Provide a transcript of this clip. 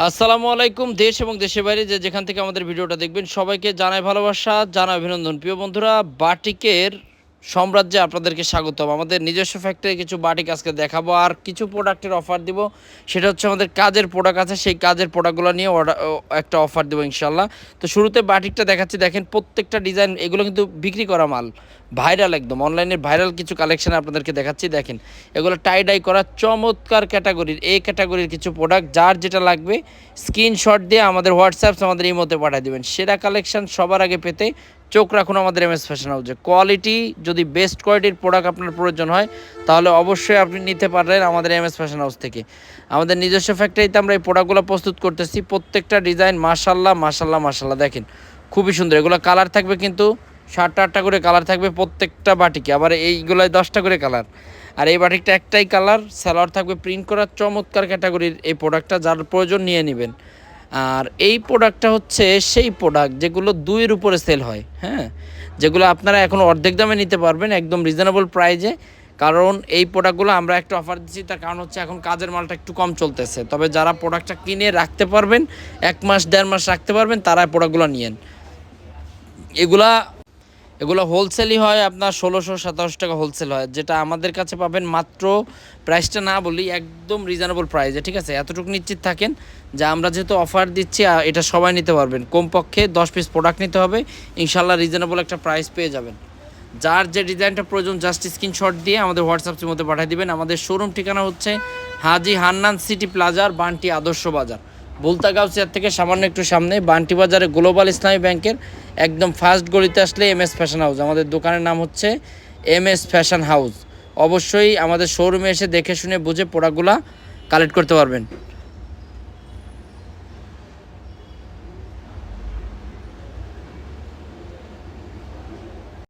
আসসালামু আলাইকুম, দেশ এবং দেশের বাইরে যে যেখান থেকে আমাদের ভিডিওটা দেখবেন, সবাইকে জানাই ভালোবাসা, জানাই অভিনন্দন। প্রিয় বন্ধুরা, বাটিকের সাম্রাজ্যে আপনাদেরকে স্বাগতম। আমাদের নিজস্ব ফ্যাক্টরি কিছু বাটিক আজকে দেখাবো, আর কিছু প্রোডাক্টের অফার দিব। সেটা হচ্ছে আমাদের কাজের প্রোডাক্ট আছে, সেই কাজের প্রোডাক্টগুলো নিয়ে একটা অফার দেবো ইনশাল্লাহ তো শুরুতে বাটিকটা দেখাচ্ছি, দেখেন প্রত্যেকটা ডিজাইন এগুলো কিন্তু বিক্রি করা মাল। ভাইরাল একদম। অনলাইনের ভাইরাল কিছু কালেকশন আপনাদেরকে দেখাচ্ছি, দেখেন। এগুলো টাই ডাই করা চমৎকার ক্যাটাগরির এই ক্যাটাগরির কিছু প্রোডাক্ট যার যেটা লাগবে স্ক্রিনশট দিয়ে আমাদের হোয়াটসঅ্যাপস আমাদের এই মতে পাঠিয়ে দেবেন। সেরা কালেকশন সবার আগে পেতে চোখ রাখুন আমাদের এম এস ফ্যাশন হাউসে কোয়ালিটি যদি বেস্ট কোয়ালিটির প্রোডাক্ট আপনার প্রয়োজন হয়, তাহলে অবশ্যই আপনি নিতে পারবেন আমাদের এম এস ফ্যাশন হাউস থেকে। আমাদের নিজস্ব ফ্যাক্টরিতে আমরা এই প্রোডাক্টগুলো প্রস্তুত করতেছি। প্রত্যেকটা ডিজাইন মাশাল্লাহ মাশাল্লাহ মাশাল্লাহ দেখেন, খুবই সুন্দর। এগুলো কালার থাকবে কিন্তু সাতটা আটটা করে কালার থাকবে প্রত্যেকটা বাটিকে, আবার এইগুলোয় দশটা করে কালার। আর এই বাটিকটা একটাই কালার স্যালোয়ার থাকবে প্রিন্ট করার চমৎকার ক্যাটাগরির এই প্রোডাক্টটা যার প্রয়োজন নিয়ে নেবেন। আর এই প্রোডাক্টটা হচ্ছে সেই প্রোডাক্ট যেগুলো দুইয়ের উপরে সেল হয় হ্যাঁ? যেগুলো আপনারা এখন অর্ধেক দামে নিতে পারবেন একদম রিজনেবল প্রাইজে কারণ এই প্রোডাক্টগুলো আমরা একটা অফার দিচ্ছি তার কারণ হচ্ছে এখন কাজের মালটা একটু কম চলতেছে। তবে যারা প্রোডাক্টটা কিনে রাখতে পারবেন, এক মাস, দেড় মাস রাখতে পারবেন, তারা প্রোডাক্টগুলো নিয়েন। এগুলা এগুলো হোলসেলই হয়, আপনার ষোলোশো সাতাশশো টাকা হোলসেল হয়, যেটা আমাদের কাছে পাবেন মাত্র প্রাইসটা না বলি একদম রিজনেবল প্রাইসে ঠিক আছে? এতটুকু নিশ্চিত থাকেন যে আমরা যেহেতু অফার দিচ্ছি এটা সবাই নিতে পারবেন। কমপক্ষে দশ পিস প্রোডাক্ট নিতে হবে ইনশাল্লাহ রিজনেবল একটা প্রাইস পেয়ে যাবেন। যার যে ডিজাইনটা প্রয়োজন জাস্ট স্ক্রিনশট দিয়ে আমাদের হোয়াটসঅ্যাপের মধ্যে পাঠিয়ে দিবেন। আমাদের শোরুম ঠিকানা হচ্ছে হাজি হান্নান সিটি প্লাজার বান্টি আদর্শ বাজার। বুলতাগাঁও চেয়ার থেকে সামান্য একটু সামনে বান্টি বাজারে গ্লোবাল ইসলামী ব্যাংকের একদম ফার্স্ট গলিতে আসলে এম এস ফ্যাশন হাউস। আমাদের দোকানের নাম হচ্ছে এম এস ফ্যাশন হাউস। অবশ্যই আমাদের শোরুমে এসে দেখে শুনে বুঝে পোড়াগুলা কালেক্ট করতে পারবেন।